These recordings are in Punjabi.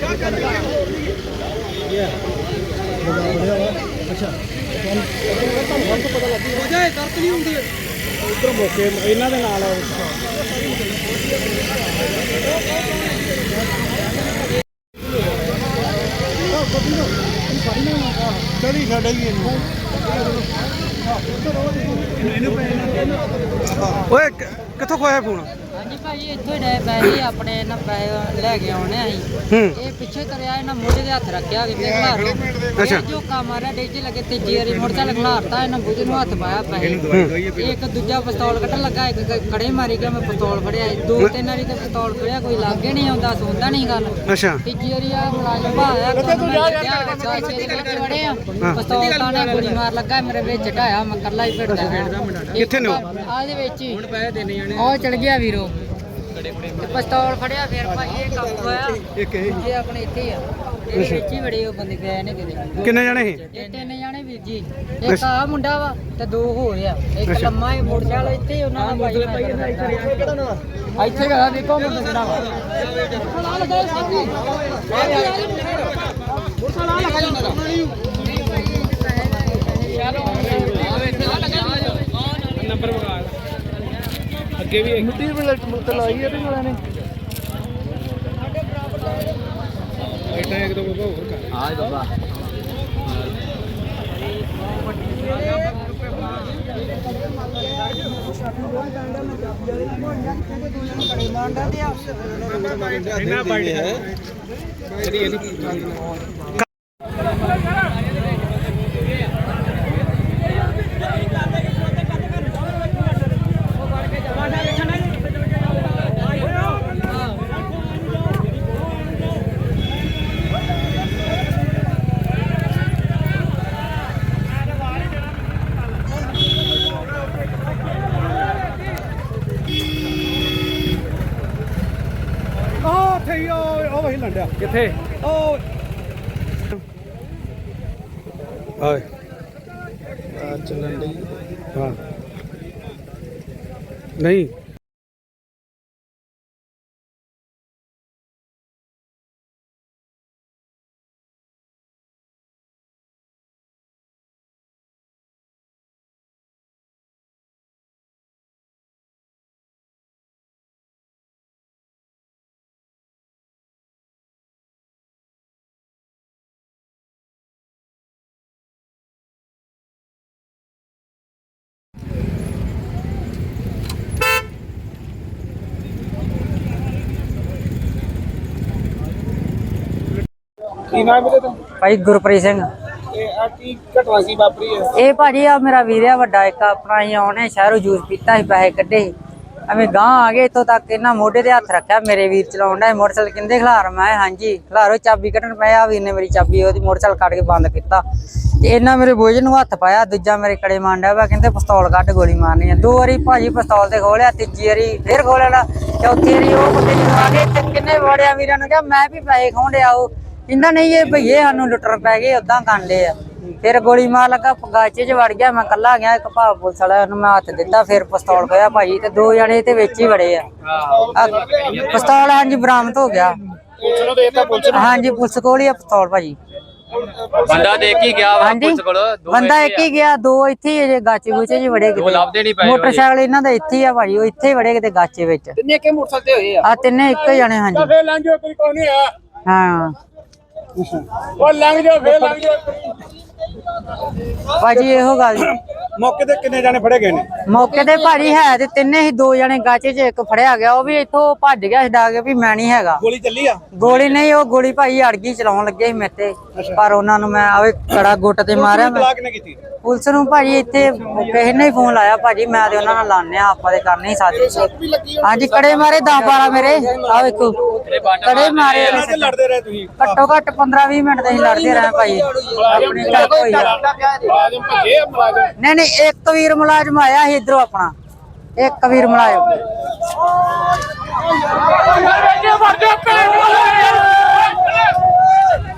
ਮੈਂ ਕਰੀ ਗੱਲ ਯਾ ਬੜਾ ਬੜਿਆ ਵਾ ਅੱਛਾ ਤੁਹਾਨੂੰ ਪਤਾ ਲੱਗੀ ਹੋ ਜਾਏ ਦਰਦ ਨਹੀਂ ਹੁੰਦੀ ਉਧਰ ਮੋਕੇ ਇਹਨਾਂ ਦੇ ਨਾਲ ਚਲੀ ਛੱਡ ਲਈ ਇਹਨੂੰ ਓਏ ਕਿੱਥੋਂ ਖੋਇਆ ਫੋਨ? ਹਾਂਜੀ ਭਾਜੀ ਇੱਥੇ ਹੀ ਡੇ ਪੈ ਜੀ ਆਪਣੇ ਨਾ ਪੈਸੇ ਲੈ ਕੇ ਆਉਣੇ ਆਈ ਹੂੰ। ਇਹ ਪਿੱਛੇ ਕਰਿਆ ਇਹਨਾਂ ਮੋਢੇ ਦੇ ਹੱਥ ਰੱਖਿਆ ਕਿਤੇ ਘਲਾਰ ਅੱਛਾ। ਜੋ ਮਾਰਿਆ ਡੇਜੀ ਲੱਗੇ ਤੀਜੀ ਵਾਰੀ ਮੁੜ ਚੱਲ ਘਲਾਰਤਾ ਇਹਨਾਂ ਬੁੱਝ ਨੂੰ ਹੱਥ ਪਾਇਆ ਪੈਸੇ। ਇੱਕ ਦੂਜਾ ਪਿਸਤੌਲ ਕੱਢਣ ਲੱਗਾ ਇੱਕ ਕ- ਕੜੇ ਮਾਰੀ ਗਿਆ ਮੈਂ ਪਿਸਤੌਲ ਫੜਿਆ। ਦੋ ਤਿੰਨ ਵਾਰੀ ਤੇ ਪਿਸਤੌਲ ਫੜਿਆ ਕੋਈ ਲਾਗੇ ਨਹੀਂ ਆਉਂਦਾ ਸੁਣਦਾ ਨਹੀਂ ਗੱਲ। ਅੱਛਾ। ਤੀਜੀ ਵਾਰੀ ਆ ਮੁਲਾਜ਼ਮ ਭਾਇਆ ਤੂੰ ਜਾ ਦੇ ਵਿੱਚ ਵੜੇ ਆ। ਪਿਸਤੌਲ ਤਾਂ ਨੇ ਗੋਲੀ ਮਾਰ ਲੱਗਾ ਮੇਰੇ ਵਿੱਚ ਢਾਇਆ ਮੈਂ ਕੱਲਾ ਹੀ ਫਿਰਦਾ। ਕਿੱਥੇ ਨੇ ਉਹ? ਆ ਦੇ ਵਿੱਚ ਹੀ। ਹੁਣ ਪਏ ਤਿੰਨ ਜਣੇ ਉਹ ਚਲ ਗਿਆ ਵੀਰੋ। ਤੇ ਪਿਸਤੌਲ ਫੜਿਆ ਫਿਰ ਭਾਈ ਇਹ ਕੰਮ ਹੋਇਆ। ਇੱਕ ਇਹ ਇਹ ਆਪਣੇ ਇੱਥੇ ਹੀ ਆ। ਇਹ ਵਿੱਚ ਹੀ ਬੜੇ ਉਹ ਬੰਦੇ ਗਏ ਨੇ ਕਿਤੇ। ਕਿੰਨੇ ਜਣੇ ਸੀ? ਇਹ ਤਿੰਨ ਜਾਣੇ ਵੀਰ ਜੀ। ਇੱਕ ਆ ਮੁੰਡਾ ਵਾ ਤੇ ਦੋ ਹੋਰ ਆ। ਇੱਕ ਲੰਮਾ ਹੀ ਮੋਟਰਸਾਈਕਲ ਇੱਥੇ ਹੀ ਉਹਨਾਂ ਦਾ ਭਾਈ ਇੱਥੇ ਗਾ ਦੇਖੋ ਮੁੰਡਾ ਕਿਹੜਾ ਵਾ। ਮੋਟਰਸਾਈਕਲ ਲਗਾ ਮੋਟਰਸਾਈਕਲ ਲਗਾ ਜਾਂਦਾ ਦਾ ਅੱਗੇ ਵੀ ਮਿੱਟੀ ਮੁੱਤ ਲਾਈ ਹੈ ਤੇ ਮੁੰਡਿਆਂ ਨੇ। ਬੈਠਾ ਇੱਕ ਦੋ ਬਾਬਾ ਹੋਰ ਕਰ। ਹਾਂ ਬਾਬਾ। ਇਹਨਾਂ ਬਾਈਟ ਹੈ। ਇਹਦੀ ਇਹਦੀ ਹੀ ਉਹ ਉਹ ਵਹੀ ਲੰਡਿਆ। ਕਿੱਥੇ? ਉਹ ਆਏ। ਆ ਚੱਲਣ ਦੀ ਹਾਂ। ਨਹੀਂ। ਕੀ ਨਾਮ ਹੈ ਤੇਰਾ? ਭਾਈ ਗੁਰਪ੍ਰੀਤ ਸਿੰਘ। ਇਹ ਆ ਕੀ ਘਟਨਾ ਕੀ ਵਾਪਰੀ ਹੈ? ਇਹ ਭਾਜੀ ਆ ਮੇਰਾ ਵੀਰ ਆ ਵੱਡਾ ਇੱਕ ਆਪਣਾ ਹੀ ਆਉਣੇ ਸ਼ਹਿਰੋਂ ਜੂਸ ਪੀਤਾ ਸੀ ਪੈਸੇ ਕੱਢੇ ਸੀ। ਐਵੇਂ ਗਾਂ ਆ ਗਏ ਇੱਥੋਂ ਤੱਕ ਇਹਨਾਂ ਮੋਢੇ ਤੇ ਹੱਥ ਰੱਖਿਆ ਮੇਰੇ ਵੀਰ ਚਲਾਉਣ ਦਾ ਮੋਟਰਸਾਈਕਲ ਕਿੰਦੇ ਖਿਲਾਰ। ਮੈਂ ਹਾਂਜੀ ਖਿਲਾਰੋ ਚਾਬੀ ਕੱਢਣ। ਪਿਆ ਵੀਰ ਨੇ ਮੇਰੀ ਚਾਬੀ ਉਹਦੀ ਮੋਟਰਸਾਈਕਲ ਕੱਢ ਕੇ ਬੰਦ ਕੀਤਾ। ਤੇ ਇਹਨਾਂ ਮੇਰੇ ਬੋਝ ਨੂੰ ਹੱਥ ਪਾਇਆ ਦੂਜਾ ਮੇਰੇ ਕੜੇ ਮਾਂਡਿਆ ਵਾ ਕਹਿੰਦੇ ਪਿਸਤੌਲ ਕੱਢ ਗੋਲੀ ਮਾਰਨੀ ਆ। ਦੋ ਵਾਰੀ ਭਾਜੀ ਪਿਸਤੌਲ ਤੇ ਖੋਲਿਆ ਤੀਜੀ ਵਾਰੀ ਫੇਰ ਖੋਲਿਆ ਚੌਥੀ ਵਾਰੀ ਉਹ ਆ ਗਏ ਤੇ ਕਿੰਨੇ ਵੜਿਆ ਵੀਰਾਂ ਨੂੰ ਕਿਹਾ ਮੈਂ ਵੀ ਪੈਸੇ ਖੋਂਡਿਆ ਉਹ। ਕਹਿੰਦਾ ਨਹੀਂ ਇਹ ਭਈਏ ਸਾਨੂੰ ਲੁੱਟਣ ਪੈ ਗਏ ਉਦਾਂ ਕਾਂਡੇ ਆ। ਫਿਰ ਗੋਲੀ ਮਾਰ ਲੱਗਾ ਗਾਚੇ 'ਚ ਵੜ ਗਿਆ ਮੈਂ ਕੱਲਾ ਗਿਆ ਇੱਕ ਭਾਵ ਪੁਲਿਸ ਵਾਲਾ ਉਹਨੂੰ ਮੈਂ ਹੱਥ ਦਿੱਤਾ ਫਿਰ ਪਿਸਤੌਲ ਖੋਇਆ ਭਾਜੀ ਤੇ ਦੋ ਜਣੇ ਤੇ ਵਿੱਚ ਹੀ ਵੜੇ ਆ। ਆਹ ਪਿਸਤੌਲ ਹਾਂਜੀ ਬਰਾਮਦ ਹੋ ਗਿਆ। ਪੁਲਿਸ ਨੂੰ ਦੇਤਾ ਪੁਲਿਸ ਹਾਂਜੀ ਪੁਲਿਸ ਕੋਲ ਹੀ ਆ ਪਿਸਤੌਲ ਭਾਜੀ। ਬੰਦਾ ਦੇਖ ਹੀ ਗਿਆ ਵਾ ਹਾਂਜੀ। ਪੁਲਿਸ ਕੋਲ ਦੋ ਬੰਦਾ ਇੱਕ ਹੀ ਗਿਆ ਦੋ ਇੱਥੇ ਹੀ ਅਜੇ ਗਾਚੇ ਗੁਚੇ 'ਚ ਵੜੇ ਉਹ ਲੱਭਦੇ ਨਹੀਂ ਕਿਤੇ ਪਏ ਮੋਟਰਸਾਈਕਲ ਇਹਨਾਂ ਦਾ ਇੱਥੇ ਹੀ ਆ ਭਾਜੀ ਉਹ ਇੱਥੇ ਹੀ ਵੜੇ ਕਿਤੇ ਗਾਚੇ ਵਿੱਚ। ਕਿੰਨੇ ਕੇ ਮੋਟਰਸਾਈਕਲ ਤੇ ਹੋਏ ਆ। ਆ ਤਿੰਨੇ ਇੱਕੋ ਹੀ ਜਣੇ ਹਾਂਜੀ। ਫੇਰ ਲੰਘ ਜਾਓ ਕੋਈ ਕੋਈ ਨਹੀਂ ਆ। ਹਾਂ। ਉਹ ਲੰਘ ਜਾਓ ਫੇਰ ਲੰਘ ਜਾਓ ਭਾਜੀ ਇਹੋ ਗੱਲ ਜੀ। ਮੌਕੇ ਤੇ ਕਿੰਨੇ ਜਾਣੇ ਫੜੇ ਗਏ ਨੇ? ਮੌਕੇ ਤੇ ਭਾਜੀ ਹੈ ਤੇ ਤਿੰਨੇ ਹੀ ਦੋ ਜਣੇ ਗਾਚੇ 'ਚ ਇੱਕ ਫੜਿਆ ਗਿਆ। ਉਹ ਵੀ ਇੱਥੋਂ ਭੱਜ ਗਿਆ ਛਡਾ ਕੇ ਵੀ ਮੈਂ ਨਹੀਂ ਹੈਗਾ। ਗੋਲੀ ਚੱਲੀ ਆ? ਗੋਲੀ ਨਹੀਂ ਉਹ ਗੋਲੀ ਭਾਈ ਅੜ ਗਈ ਚਲਾਉਣ ਲੱਗੇ ਸੀ ਮੇਰੇ ਤੇ। ਪਰ ਉਹਨਾਂ ਨੂੰ ਮੈਂ ਆਵੇ ਕੜਾ ਗੁੱਟ ਤੇ ਮਾਰਿਆ ਮੈਂ। ਤਲਾਕ ਕਿਨੇ ਕੀਤੀ? ਪੁਲਿਸ ਨੂੰ ਭਾਜੀ ਇੱਥੇ ਕਿਸੇ ਨੇ ਫੋਨ ਲਾਇਆ ਭਾਜੀ ਮੈਂ ਤੇ ਉਹਨਾਂ ਨਾਲ ਲਾਣੇ ਆ ਆਪਾਂ ਤੇ ਕਰ ਨਹੀਂ ਸਕਦੇ ਹਾਂਜੀ ਕੜੇ ਮਾਰੇ 10 12 ਮੇਰੇ। ਆ ਵੇਖੋ ਕੜੇ ਮਾਰੇ ਲੜਦੇ ਰਹੇ ਤੁਸੀਂ? ਘੱਟੋ ਘੱਟ 15 20 ਮਿੰਟ ਦੇ ਅਸੀਂ ਲੜਦੇ ਰਹੇ ਭਾਈ ਆਪਣੀ ਚੱਕ ਹੋਈ ਆ। ਮੁਲਾਜ਼ਮ ਭੱਜੇ ਆ ਮੁਲਾਜ਼ਮ। ਨਹੀਂ ਨਹੀਂ ਇੱਕ ਵੀਰ ਮੁਲਾਜ਼ਮ ਆਇਆ ਸੀ ਇਧਰੋਂ ਆਪਣਾ। ਇੱਕ ਵੀਰ ਮੁਲਾਜ਼ਮ।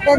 ਤੇ